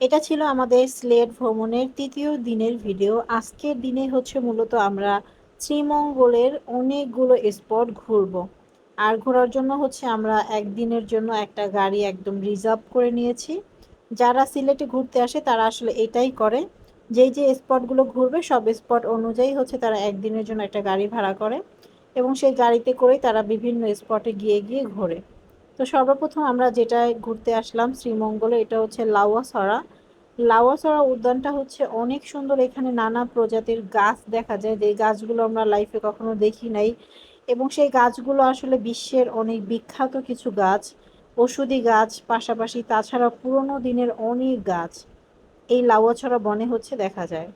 এটা ছিল আমাদের সিলেট ভ্রমণের তৃতীয় দিনের ভিডিও। আজকের দিনে হচ্ছে মূলত আমরা শ্রীমঙ্গলের অনেকগুলো স্পট ঘুরব। আর ঘোরার জন্য হচ্ছে আমরা একদিনের জন্য একটা গাড়ি একদম রিজার্ভ করে নিয়েছি। যারা সিলেটে ঘুরতে আসে তারা আসলে এটাই করে। যেই যে স্পটগুলো ঘুরবে সব স্পট অনুযায়ী হচ্ছে তারা একদিনের জন্য একটা গাড়ি ভাড়া করে এবং সেই গাড়িতে করেই তারা বিভিন্ন স্পটে গিয়ে গিয়ে ঘোরে। তো সর্বপ্রথম আমরা যেটা ঘুরতে আসলাম শ্রীমঙ্গলে, এটা হচ্ছে লাউয়াছড়া লাউয়াছড়া উদ্যানটা হচ্ছে অনেক সুন্দর, এখানে নানা প্রজাতির গাছ দেখা যায়, যে গাছগুলো আমরা লাইফে কখনো দেখি নাই। এবং সেই গাছগুলো আসলে বিশ্বের অনেক বিখ্যাত কিছু গাছ, ওষুধি গাছ, পাশাপাশি তাছাড়া পুরনো দিনের অনেক গাছ। এই লাউয়াছড়া বনে হচ্ছে দেখা যায়।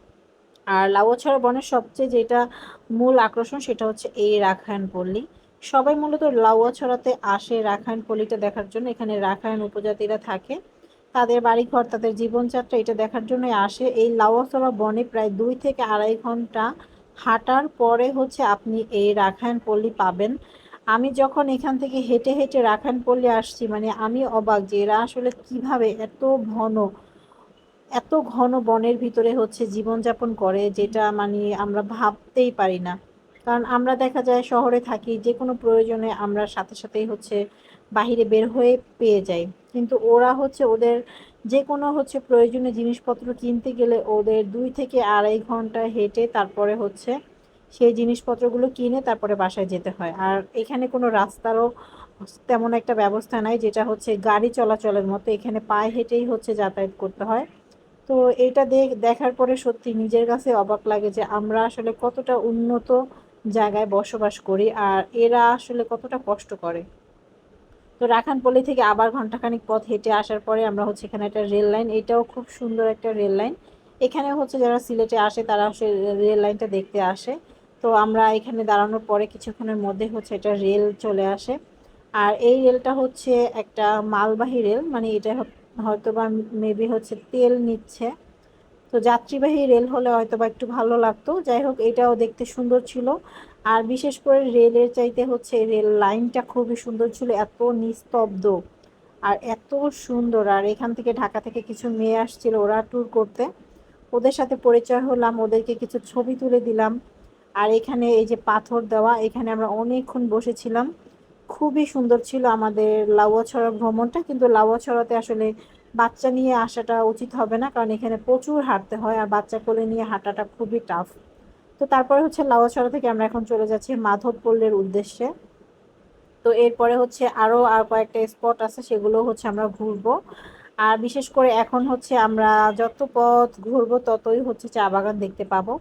আর লাউয়াছড়া বনের সবচেয়ে যেটা মূল আকর্ষণ সেটা হচ্ছে এই রাখায়ন পল্লী। সবাই মূলত লাউয়াছড়াতে আসে রাখায়ন পল্লীটা দেখার জন্য। এখানে রাখায়ন উপজাতিরা থাকে। তাদের বাড়িঘর, তাদের জীবনযাত্রা এটা দেখার জন্যই আসে। এই লাউয়াছড়া বনে প্রায় দুই থেকে আড়াই ঘণ্টা হাঁটার পরে হচ্ছে আপনি এই রাখায়ন পল্লী পাবেন। আমি যখন এখান থেকে হেঁটে হেঁটে রাখায়ন পল্লী আসছি মানে আমি অবাক যে এরা আসলে কীভাবে এত ঘন এত ঘন বনের ভিতরে হচ্ছে জীবনযাপন করে, যেটা মানে আমরা ভাবতেই পারি না। কারণ আমরা দেখা যায় শহরে থাকি যে কোনো প্রয়োজনে আমরা সাথে সাথেই হচ্ছে বাহিরে বের হয়ে পেয়ে যাই। কিন্তু ওরা হচ্ছে ওদের যে কোনো হচ্ছে প্রয়োজনীয় জিনিসপত্র কিনতে গেলে ওদের দুই থেকে আড়াই ঘণ্টা হেঁটে তারপরে হচ্ছে সেই জিনিসপত্রগুলো কিনে তারপরে বাসায় যেতে হয়। আর এখানে কোনো রাস্তারও তেমন একটা ব্যবস্থা নাই, যেটা হচ্ছে গাড়ি চলাচলের মতো। এখানে পায়ে হেঁটেই হচ্ছে যাতায়াত করতে হয়। তো এইটা দেখার পরে সত্যি নিজের কাছে অবাক লাগে যে আমরা আসলে কতটা উন্নত জায়গায় বসবাস করি, আর এরা আসলে কতটা কষ্ট করে। তো রাখানপল্লি থেকে আবার ঘন্টাখানিক পথ হেঁটে আসার পরে আমরা হচ্ছে এখানে একটা রেল লাইন, এটাও খুব সুন্দর একটা রেল লাইন। এখানে হচ্ছে যারা সিলেটে আসে তারা হচ্ছে রেল লাইনটা দেখতে আসে। তো আমরা এখানে দাঁড়ানোর পরে কিছুক্ষণের মধ্যে হচ্ছে এটা রেল চলে আসে। আর এই রেলটা হচ্ছে একটা মালবাহী রেল মানে এটা হয়তো বা মেবি হচ্ছে তেল নিচ্ছে। তো যাত্রীবাহী রেল হলে হয়তো বা একটু ভালো লাগতো। যাই হোক, এটাও দেখতে সুন্দর ছিল। আর বিশেষ করে রেলের চাইতে হচ্ছে রেল লাইনটা খুবই সুন্দর ছিল, এত নিস্তব্ধ আর এত সুন্দর। আর এখান থেকে ঢাকা থেকে কিছু মেয়ে আসছিল ওরা ট্যুর করতে। ওদের সাথে পরিচয় হলাম, ওদেরকে কিছু ছবি তুলে দিলাম। আর এখানে এই যে পাথর দেওয়া, এখানে আমরা অনেকক্ষণ বসেছিলাম। খুবই সুন্দর ছিল আমাদের লাউয়াছড়া ভ্রমণটা, কিন্তু লাউয়াছড়াতে আসলে বাচ্চা নিয়ে আসাটা উচিত হবে না, কারণ এখানে প্রচুর হাঁটতে হয় আর বাচ্চা কোলে নিয়ে হাঁটাটা খুবই টাফ তো তারপরে হচ্ছে লাউয়াছড়া থেকে আমরা এখন চলে যাচ্ছি মাধবপল্লের উদ্দেশ্যে। তো এরপরে হচ্ছে আরও আর কয়েকটা স্পট আছে, সেগুলো হচ্ছে আমরা ঘুরবো। আর বিশেষ করে এখন হচ্ছে আমরা যত পথ ঘুরবো ততই হচ্ছে চা বাগান দেখতে পাবো।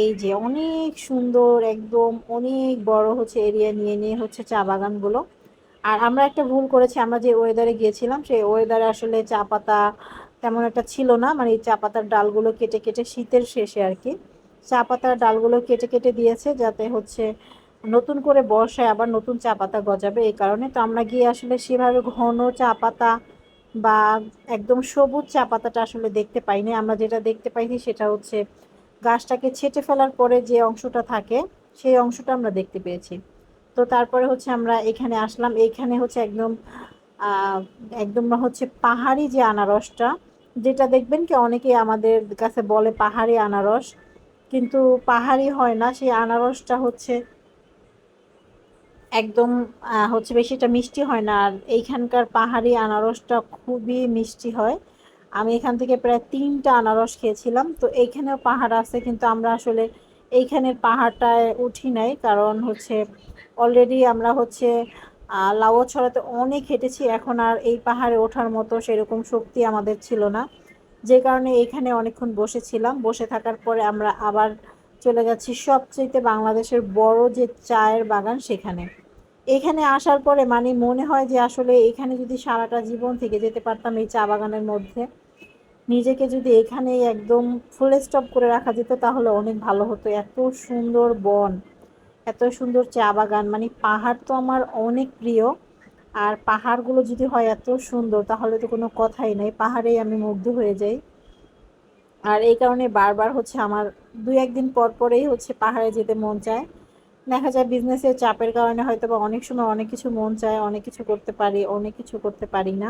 এই যে অনেক সুন্দর, একদম অনেক বড় হচ্ছে এরিয়া নিয়ে নিয়ে হচ্ছে চা বাগানগুলো। আর আমরা একটা ভুল করেছি, আমরা যে ওয়েদারে গিয়েছিলাম, সেই ওয়েদারে আসলে চা পাতা তেমন একটা ছিল না মানে এই চা পাতার ডালগুলো কেটে কেটে শীতের শেষে আর কি। চা পাতার ডালগুলো কেটে কেটে দিয়েছে যাতে হচ্ছে নতুন করে বর্ষায় আবার নতুন চা পাতা গজাবে এই কারণে। তো আমরা গিয়ে আসলে সেভাবে ঘন চা পাতা বা একদম সবুজ চা পাতাটা আসলে দেখতে পাইনি। আমরা যেটা দেখতে পাইনি সেটা হচ্ছে গাছটাকে ছেটে ফেলার পরে যে অংশটা থাকে, সেই অংশটা আমরা দেখতে পেয়েছি। তো তারপরে হচ্ছে আমরা এখানে আসলাম। এইখানে হচ্ছে একদম একদম হচ্ছে পাহাড়ি যে আনারসটা, যেটা দেখবেন কি অনেকে আমাদের কাছে বলে পাহাড়ি আনারস, কিন্তু পাহাড়ি হয় না। সেই আনারসটা হচ্ছে একদম হচ্ছে বেশিটা মিষ্টি হয় না। আর এইখানকার পাহাড়ি আনারসটা খুবই মিষ্টি হয়। আমি এখান থেকে প্রায় তিনটা আনারস খেয়েছিলাম। তো এইখানেও পাহাড় আছে, কিন্তু আমরা আসলে এইখানের পাহাড়টায় উঠি নাই, কারণ হচ্ছে অলরেডি আমরা হচ্ছে লাউয়া ছড়াতে অনেক হেঁটেছি, এখন আর এই পাহাড়ে ওঠার মতো সেরকম শক্তি আমাদের ছিল না। যে কারণে এইখানে অনেকক্ষণ বসেছিলাম, বসে থাকার পরে আমরা আবার চলে যাচ্ছি সবচেয়ে বাংলাদেশের বড় যে চায়ের বাগান সেখানে। এখানে আসার পরে মানে মনে হয় যে আসলে এখানে যদি সারাটা জীবন থেকে যেতে পারতাম এই চা বাগানের মধ্যে। নিজেকে যদি এখানেই একদম ফুল স্টপ করে রাখা যেত, তাহলে অনেক ভালো হতো। এত সুন্দর বন, এত সুন্দর চা বাগান মানে পাহাড় তো আমার অনেক প্রিয়। আর পাহাড়গুলো যদি হয় এত সুন্দর, তাহলে তো কোনো কথাই নাই, পাহাড়েই আমি মুগ্ধ হয়ে যাই। আর এই কারণে বারবার হচ্ছে আমার, দুই একদিন পর পরেই হচ্ছে পাহাড়ে যেতে মন চায়। দেখা যায় বিজনেসের চাপের কারণে হয়তো বা অনেক সময় অনেক কিছু মন চায়, অনেক কিছু করতে পারি, অনেক কিছু করতে পারি না।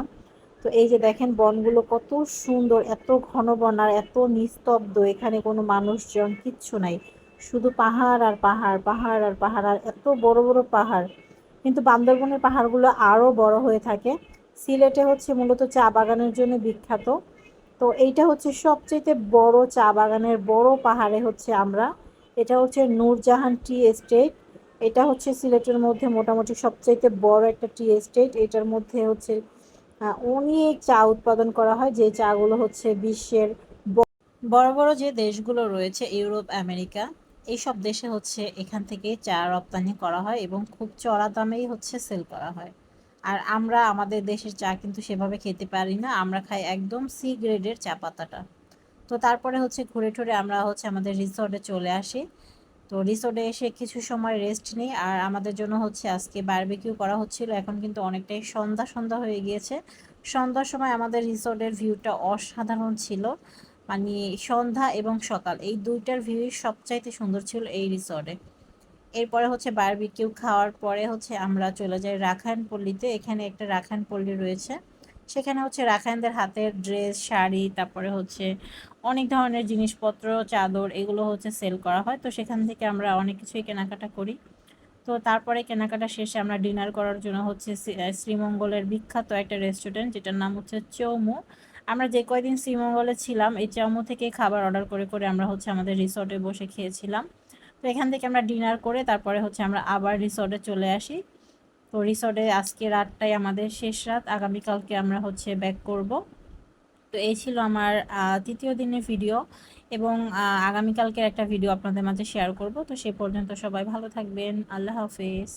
তো এই যে দেখেন বনগুলো কত সুন্দর, এত ঘন বন আর এত নিস্তব্ধ, এখানে কোনো মানুষজন কিচ্ছু নাই। শুধু পাহাড় আর পাহাড় পাহাড় আর পাহাড়, আর এত বড় বড় পাহাড়। কিন্তু বান্দরবনের পাহাড়গুলো আরও বড় হয়ে থাকে। সিলেটে হচ্ছে মূলত চা বাগানের জন্য বিখ্যাত। তো এইটা হচ্ছে সবচেয়ে বড় চা বাগানের বড় পাহাড়ে হচ্ছে আমরা। এটা হচ্ছে নূরজাহান টি এস্টেট। এটা হচ্ছে সিলেটের মধ্যে মোটামুটি সবচাইতে বড় একটা টি এস্টেট। এটার মধ্যে হচ্ছে অনেক চা উৎপাদন করা হয়, যে চাগুলো হচ্ছে বিশ্বের বড় বড় যে দেশগুলো রয়েছে, ইউরোপ, আমেরিকা, এইসব দেশে হচ্ছে এখান থেকে চা রপ্তানি করা হয় এবং খুব চড়া দামেই হচ্ছে সেল করা হয়। আর আমরা আমাদের দেশের চা কিন্তু সেভাবে খেতে পারি না, আমরা খাই একদম সি গ্রেডের চা পাতাটা। তো তারপরে হচ্ছে ঘুরে টুরে আমরা হচ্ছে আমাদের রিসর্টে চলে আসি। তো রিসোর্টে এসে কিছু সময় রেস্ট নিই আর আমাদের জন্য হচ্ছে আজকে বারবিকিউ করা হচ্ছিল। এখন কিন্তু অনেকটাই সন্ধ্যা সন্ধ্যা হয়ে গিয়েছে। সন্ধ্যার সময় আমাদের রিসোর্টের ভিউটা অসাধারণ ছিল। মানে সন্ধ্যা এবং সকাল, এই দুইটার ভিউ সবচাইতে সুন্দর ছিল এই রিসোর্টে। এরপরে হচ্ছে বারবিকিউ খাওয়ার পরে হচ্ছে আমরা চলে যাই রাখাইন পল্লীতে এখানে একটা রাখাইন পল্লী রয়েছে। সেখানে হচ্ছে রাখাইনদের হাতের ড্রেস, শাড়ি, তারপরে হচ্ছে অনেক ধরনের জিনিসপত্র, চাদর এগুলো হচ্ছে সেল করা হয়। তো সেখান থেকে আমরা অনেক কিছুই কেনাকাটা করি। তো তারপরে কেনাকাটা শেষে আমরা ডিনার করার জন্য হচ্ছে শ্রীমঙ্গলের বিখ্যাত একটা রেস্টুরেন্ট যেটার নাম হচ্ছে চৌমু। আমরা যে কয়দিন শ্রীমঙ্গলে ছিলাম, এই চৌমু থেকে খাবার অর্ডার করে করে আমরা হচ্ছে আমাদের রিসর্টে বসে খেয়েছিলাম। তো এখান থেকে আমরা ডিনার করে তারপরে হচ্ছে আমরা আবার রিসর্টে চলে আসি। তো রিসর্টে আজকে রাতটাই আমাদের শেষ রাত। আগামীকালকে আমরা হচ্ছে ব্যাক করব। তো এই ছিল আমার তৃতীয় দিনের ভিডিও এবং আগামীকালকে একটা ভিডিও আপনাদের মাঝে শেয়ার করব। তো সে পর্যন্ত সবাই ভালো থাকবেন। আল্লাহ হাফেজ।